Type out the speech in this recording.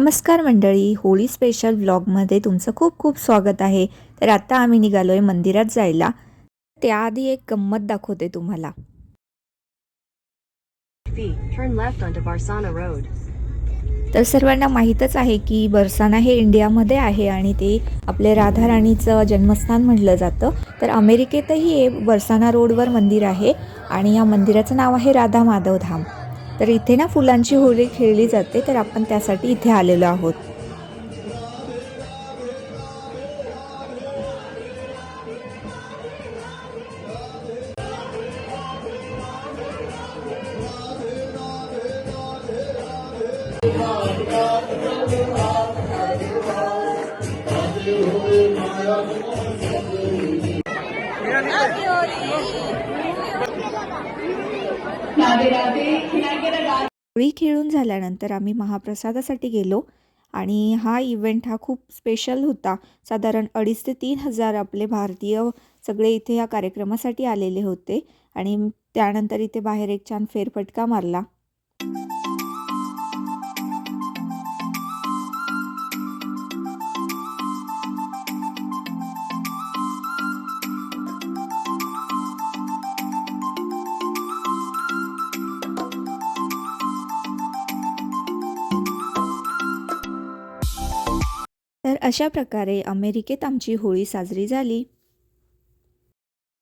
नमस्कार मंडळी होळी स्पेशल व्लॉगमध्ये तुमचं खूप खूप स्वागत आहे. तर आता आम्ही निघालो आहे मंदिरात जायला. त्याआधी एक गंमत दाखवते तुम्हाला. तर सर्वांना माहीतच आहे की बरसाना हे इंडियामध्ये आहे आणि ते आपले राधाराणीचं जन्मस्थान म्हटलं जातं. तर अमेरिकेतही हे बरसाना रोडवर मंदिर आहे आणि या मंदिराचं नाव आहे राधा माधव धाम तर इथे ना फुलांची होळी खेळली जाते तर आपण त्यासाठी इथे आलेलो आहोत. होळी खेळून झाल्यानंतर आम्ही महाप्रसादासाठी गेलो आणि हा इव्हेंट हा खूप स्पेशल होता. साधारण अडीच ते तीन हजार आपले भारतीय सगळे इथे या कार्यक्रमासाठी आलेले होते आणि त्यानंतर इथे बाहेर एक छान फेरफटका मारला. तर अशा प्रकारे अमेरिकेत आमची होळी साजरी झाली.